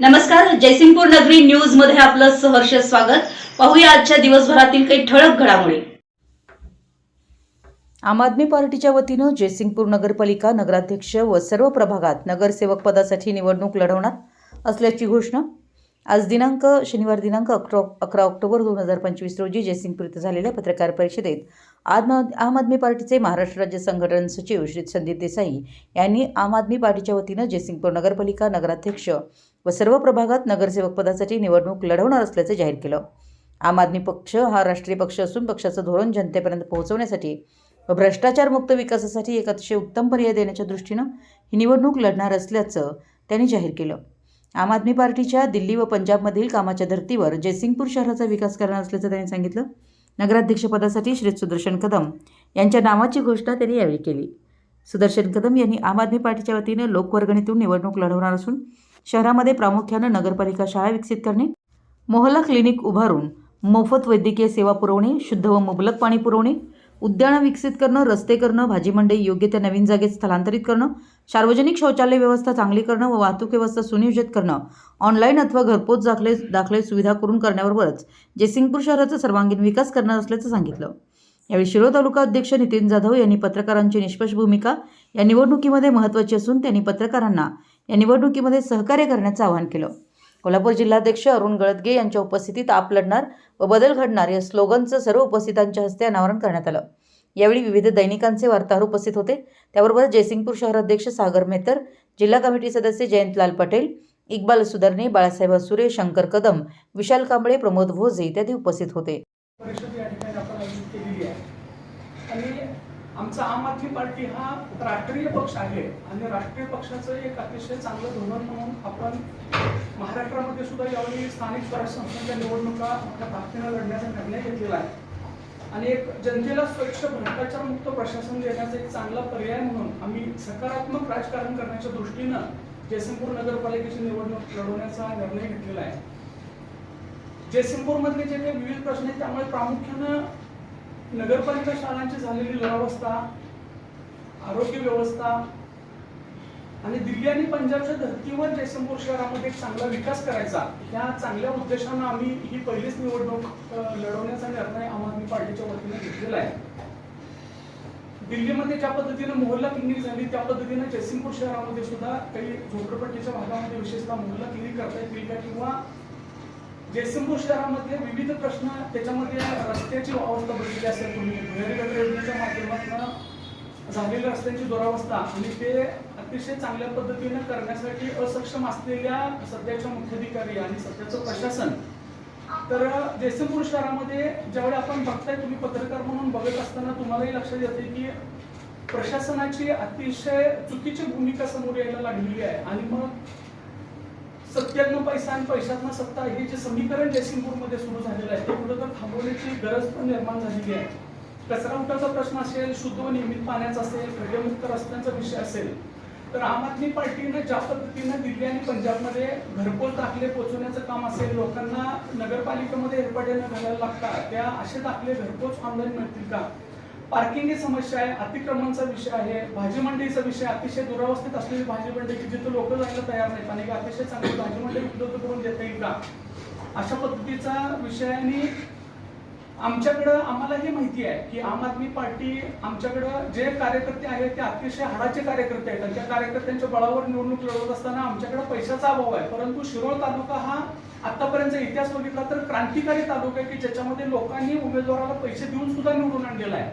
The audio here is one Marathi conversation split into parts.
नमस्कार जयसिंगपूर नगरी न्यूजमध्ये आपलं सहर्ष स्वागत. पाहूया आजच्या दिवसभरातील काही ठळक घडामोडी. आम आदमी पार्टीच्या वतीनं जयसिंगपूर नगरपालिका नगराध्यक्ष व सर्व प्रभागात नगरसेवक पदासाठी निवडणूक लढवणार असल्याची घोषणा. आज दिनांक शनिवार दिनांक अकरा अकरा ऑक्टोबर दोन हजार पंचवीस रोजी जयसिंगपूर इथं झालेल्या पत्रकार परिषदेत आम आम आदमी पार्टीचे महाराष्ट्र राज्य संघटन सचिव श्री संदीप देसाई यांनी आम आदमी पार्टीच्या वतीनं जयसिंगपूर नगरपालिका नगराध्यक्ष व सर्व प्रभागात नगरसेवक पदासाठी निवडणूक लढवणार असल्याचं जाहीर केलं. आम आदमी पक्ष हा राष्ट्रीय पक्ष असून पक्षाचं धोरण जनतेपर्यंत पोहोचवण्यासाठी व भ्रष्टाचारमुक्त विकासासाठी एक अतिशय उत्तम पर्याय देण्याच्या दृष्टीनं ही निवडणूक लढणार असल्याचं त्यांनी जाहीर केलं. आम आदमी पार्टीच्या दिल्ली व पंजाबमधील कामाच्या धर्तीवर जयसिंगपूर शहराचा विकास करणार असल्याचं त्यांनी सांगितलं. नगराध्यक्षपदासाठी श्री सुदर्शन कदम यांच्या नावाची घोषणा त्यांनी यावेळी केली. सुदर्शन कदम यांनी आम आदमी पार्टीच्या वतीनं लोकवर्गणीतून निवडणूक लढवणार असून शहरामध्ये प्रामुख्यानं नगरपालिका शाळा विकसित करणे मोहल्ला क्लिनिक उभारून मोफत वैद्यकीय सेवा पुरवणे शुद्ध व मुबलक पाणी पुरवणे उद्यानं विकसित करणं रस्ते करणं भाजी मंडई योग्य त्या नवीन जागेत स्थलांतरित करणं सार्वजनिक शौचालय व्यवस्था चांगली करणं व वाहतूक व्यवस्था सुनियोजित करणं ऑनलाईन अथवा घरपोच दाखले दाखले सुविधा करून करण्याबरोबरच जयसिंगपूर शहराचा सर्वांगीण विकास करणार असल्याचं सांगितलं. यावेळी शिरोळ तालुका अध्यक्ष नितीन जाधव यांनी पत्रकारांची निष्पक्ष भूमिका या निवडणुकीमध्ये महत्त्वाची असून त्यांनी पत्रकारांना या निवडणुकीमध्ये सहकार्य करण्याचं आवाहन केलं. कोल्हापूर जिल्हाध्यक्ष अरुण गळदगे यांच्या उपस्थितीत आप लढणार व बदल घडणार या स्लोगनचं सर्व उपस्थितांच्या हस्ते अनावरण करण्यात आलं. यावेळी विविध दैनिकांचे वार्ताहर उपस्थित होते. त्याबरोबर जयसिंगपूर शहराध्यक्ष सागर मेहतर जिल्हा कमिटी सदस्य जयंतलाल पटेल इक्बाल सुदर्णे बाळासाहेब असुरे शंकर कदम विशाल कांबळे प्रमोद भोजे इत्यादी उपस्थित होते परिषद या ठिकाणी आपण आयोजित केलेली आहे आणि आमचा आम आदमी पार्टी हा राष्ट्रीय पक्ष आहे आणि राष्ट्रीय पक्षाचं एक अतिशय चांगलं धोरण म्हणून आपण महाराष्ट्रामध्ये सुद्धा यावेळी स्थानिक स्वराज्य संस्थांच्या निवडणुका मोठ्या ताकदीनं लढण्याचा निर्णय घेतलेला आहे. आणि एक जनतेला स्वच्छ भ्रष्टाचारमुक्त प्रशासन देण्याचा एक चांगला पर्याय म्हणून आम्ही सकारात्मक राजकारण करण्याच्या दृष्टीनं जयसिंगपूर नगरपालिकेची निवडणूक लढवण्याचा निर्णय घेतलेला आहे. जयसिंगपूरमधले जे काही विविध प्रश्न आहेत त्यामुळे प्रामुख्यानं नगरपालिका शाळांची झालेली दुरावस्था आरोग्य व्यवस्था आणि दिल्ली आणि पंजाबच्या धर्तीवर जयसिंगपूर शहरामध्ये एक चांगला विकास करायचा या चांगल्या उद्देशानं आम्ही ही पहिलीच निवडणूक लढवण्याचा निर्णय आम आदमी पार्टीच्या वतीने घेतलेला आहे. दिल्लीमध्ये ज्या पद्धतीनं मोहल्ला क्लिनिक झाली त्या पद्धतीनं जयसिंगपूर शहरामध्ये सुद्धा काही झोपडपट्टीच्या भागामध्ये विशेषतः मोहल्ला क्लिनिक करता येतील का किंवा जयसिंगपूर शहरामध्ये विविध प्रश्न त्याच्यामध्ये रस्त्याची अवस्था बघितली असेल तुम्ही. भुयारी योजनेच्या माध्यमातून झालेल्या रस्त्यांची दुरावस्था आणि ते अतिशय चांगल्या पद्धतीने करण्यासाठी असक्षम असलेल्या सध्याच्या मुख्याधिकारी आणि सध्याचं प्रशासन. तर जयसिंगपूर शहरामध्ये ज्यावेळी आपण बघताय तुम्ही पत्रकार म्हणून बघत असताना तुम्हालाही लक्षात येते की प्रशासनाची अतिशय चुकीची भूमिका समोर यायला लागलेली आहे. आणि मग सत्यात्म पैसा आणि पैशातनं सत्ता हे जे समीकरण जयसिंगपूरमध्ये सुरू झालेलं आहे ते कुठं तर थांबवण्याची गरज पण निर्माण झालेली आहे. कचरा उठाचा प्रश्न असेल शुद्ध व नियमित पाण्याचा असेल खड्डेमुक्त रस्त्यांचा विषय असेल तर आम आदमी पार्टीनं ज्या पद्धतीनं दिल्ली आणि पंजाबमध्ये घरपोच दाखले पोहोचवण्याचं काम असेल लोकांना नगरपालिकेमध्ये एरपाट्यानं घालायला लागतात त्या असे दाखले घरपोच ऑनलाईन मिळतील का? पार्किंगची समस्या आहे अतिक्रमणचा विषय आहे भाजी मंडईचा विषय अतिशय दुरावस्थेत असलेली भाजी मंडई की जिथं लोक जायला तयार नाहीत आणि अतिशय चांगली भाजी मंडई उपलब्ध करून देता येईल का? अशा पद्धतीचा विषयाने आमच्याकडं आम्हाला हे माहिती आहे की आम आदमी पार्टी आमच्याकडं जे कार्यकर्ते आहेत ते अतिशय हाडाचे कार्यकर्ते आहेत. त्यांच्या कार्यकर्त्यांच्या बळावर निवडणूक लढवत असताना आमच्याकडे पैशाचा अभाव आहे. परंतु शिरोळ तालुका हा आतापर्यंत इतिहास बघितला तर क्रांतिकारी तालुका आहे की ज्याच्यामध्ये लोकांनी उमेदवाराला पैसे देऊन सुद्धा निवडून आणलेला आहे.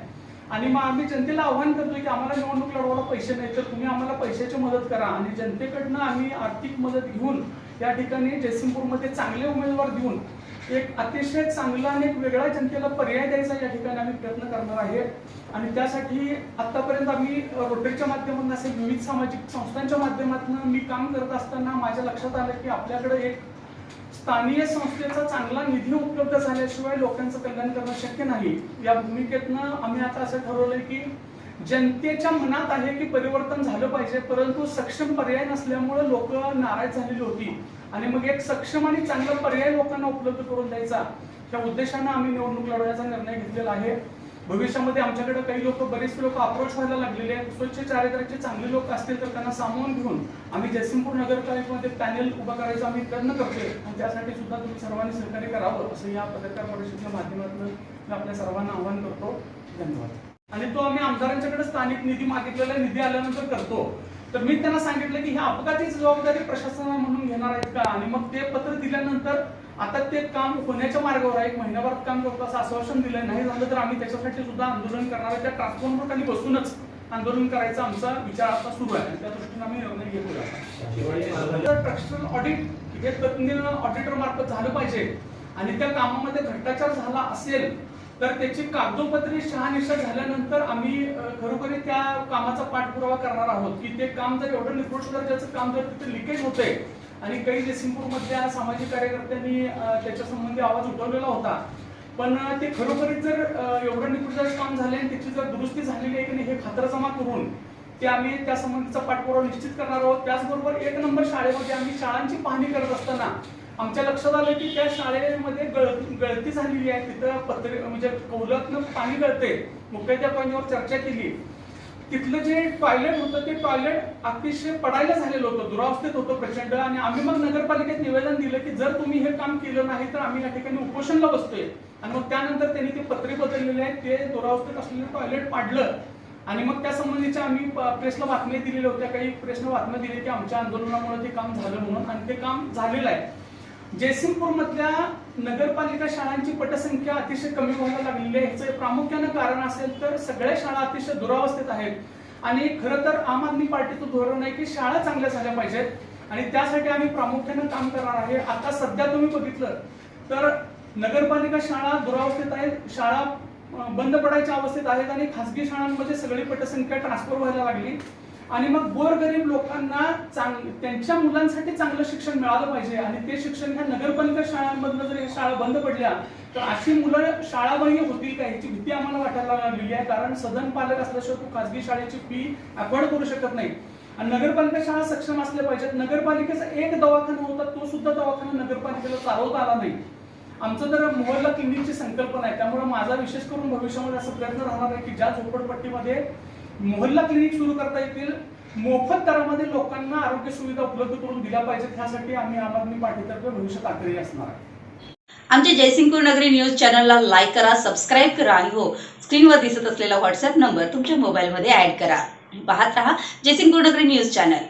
आणि मग आम्ही जनतेला आव्हान करतोय की आम्हाला निवडणूक लढवायला पैसे नाही तर तुम्ही आम्हाला पैशाची मदत करा. आणि जनतेकडनं आम्ही आर्थिक मदत घेऊन या ठिकाणी जयसिंगपूरमध्ये चांगले उमेदवार देऊन एक अतिशय चांगला आणि एक वेगळा जनतेला पर्याय द्यायचा या ठिकाणी आम्ही प्रयत्न करणार आहे. आणि त्यासाठी आतापर्यंत आम्ही रोटरीच्या माध्यमातून असेल विविध सामाजिक संस्थांच्या माध्यमातून मी काम करत असताना माझ्या लक्षात आलं की आपल्याकडे एक स्थानीय संस्थेचा चांगला निधी उपलब्ध झाल्याशिवाय लोकांचं कल्याण करणं शक्य नाही. या भूमिकेतनं आम्ही आता असं ठरवलंय की जनतेच्या मनात आहे की परिवर्तन झालं पाहिजे परंतु सक्षम पर्याय नसल्यामुळे लोक नाराज झालेली होती. आणि मग एक सक्षम आणि चांगला पर्याय लोकांना उपलब्ध करून द्यायचा या उद्देशानं आम्ही निवडणूक लढवण्याचा निर्णय घेतलेला आहे. भविष्यामध्ये आमच्याकडे काही लोक बरेच लोक अप्रोच व्हायला लागलेले आहेत. स्वच्छ चारित्र्याचे चांगले लोक असतील तर त्यांना सामावून घेऊन आम्ही जयसिंगपूर नगरपालिकेमध्ये पॅनेल उभं करायचा आम्ही प्रयत्न करतोय. आणि त्यासाठी सुद्धा तुम्ही सर्वांनी सहकार्य करावं असं या पत्रकार परिषदेच्या माध्यमातून मी आपल्या सर्वांना आवाहन करतो. धन्यवाद. आणि तो आम्ही आमदारांच्याकडे स्थानिक निधी मागितलेला निधी आल्यानंतर करतो. तर मी त्यांना सांगितलं की ह्या अपघातीची जबाबदारी प्रशासना म्हणून घेणार आहेत का? आणि मग ते पत्र दिल्यानंतर आता ते काम होण्याच्या मार्गावर आहे. एक महिन्याभरात काम करतो असं आश्वासन दिलं नाही झालं तर आम्ही त्याच्यासाठी सुद्धा आंदोलन करणार आहे. त्या ट्रान्सफॉर्मर खाली बसूनच आंदोलन करायचा आमचा विचार आता सुरू आहे. त्या दृष्टीने आम्ही निर्णय घेतो ट्रस्टल ऑडिट हे तज्ञ ऑडिटर मार्फत झालं पाहिजे. आणि त्या कामामध्ये भ्रष्टाचार झाला असेल तर त्याची कागदोपत्री शहानिशा झाल्यानंतर आम्ही खरोखर त्या कामाचा पाठपुरावा करणार आहोत. की ते काम जर एवढं निकृष्ट दर्जाचं काम जर तिथे लिकेज होतंय आणि काही जयसिंगपूर मधल्या सामाजिक कार्यकर्त्यांनी त्याच्या संबंधी आवाज उठवलेला होता. पण ते खरोखरीच जर एवढं निकृष्ट काम झाले आणि त्याची जर दुरुस्ती झालेली आहे की नाही हे खातरजमा करून ते आम्ही त्या संबंधीचा पाठपुरावा निश्चित करणार आहोत. त्याचबरोबर एक नंबर शाळेमध्ये आम्ही शाळांची पाहणी करत असताना आमच्या लक्षात आलं की त्या शाळेमध्ये गळ- गळती झालेली आहे. तिथं पत्रे म्हणजे कौलातनं पाणी गळते मुख्याध्यापकांवर चर्चा केली. तिथलं जे टॉयलेट होतं ते टॉयलेट अतिशय पडायला झालेलं होतं दुरावस्थेत होतं प्रचंड. आणि आम्ही मग नगरपालिकेत निवेदन दिलं की जर तुम्ही हे काम केलं नाही तर आम्ही या ठिकाणी उपोषणला बसतोय. आणि मग त्यानंतर त्यांनी ते पत्रे बदललेले आहेत ते दुरावस्थेत असलेलं टॉयलेट पाडलं. आणि मग त्या संबंधीच्या आम्ही प्रेसला बातम्या दिलेल्या होत्या काही प्रेसला बातम्या दिल्या की आमच्या आंदोलनामुळे ते काम झालं म्हणून. आणि ते काम झालेलं आहे. जयसिंगपूरमधल्या नगरपालिका शाळांची पटसंख्या अतिशय कमी व्हायला लागलेली आहे. ह्याचं प्रामुख्यानं कारण असेल तर सगळ्या शाळा अतिशय दुरावस्थेत आहेत. आणि खरं तर आम आदमी पार्टीचं धोरण आहे की शाळा चांगल्या झाल्या पाहिजेत. आणि त्यासाठी आम्ही प्रामुख्यानं काम करणार आहे. आता सध्या तुम्ही बघितलं तर नगरपालिका शाळा दुरावस्थेत आहेत शाळा बंद पडायच्या अवस्थेत आहेत आणि खासगी शाळांमध्ये सगळी पटसंख्या ट्रान्सफर व्हायला लागली. आणि मग गोरगरीब लोकांना चांग त्यांच्या मुलांसाठी चांगलं शिक्षण मिळालं पाहिजे आणि ते शिक्षण ह्या नगरपालिका शाळांमधनं जर शाळा बंद पडल्या तर अशी मुलं शाळाबाह्य होतील का? याची भीती आम्हाला वाटायला लागलेली आहे. कारण सदन पालक असल्याशिवाय तू खासगी शाळेची फी अफोर्ड करू शकत नाही. आणि नगरपालिका शाळा सक्षम असल्या पाहिजेत. नगरपालिकेचा एक दवाखाना होता तो सुद्धा दवाखाना नगरपालिकेला चालवता आला नाही. आमचं तर मोहल्ला क्लिनिकची संकल्पना आहे. त्यामुळे माझा विशेष करून भविष्यामध्ये असा प्रयत्न राहणार आहे की ज्या झोपडपट्टीमध्ये मोहल्ला क्लिनिक सुरू करता येतील. मोफत दरामध्ये लोकांना आरोग्य सुविधा उपलब्ध करून दिल्या पाहिजेत ह्यासाठी आम्ही आम आदमी पार्टीतर्फे भविष्यात आग्रही असणार आहे. आमच्या जयसिंगपूर नगरी न्यूज चॅनलला लाईक करा सबस्क्राईब करा आणि हो स्क्रीनवर दिसत असलेला व्हॉट्सअप नंबर तुमच्या मोबाईलमध्ये ऍड करा. पाहत रहा जयसिंगपूर नगरी न्यूज चॅनल.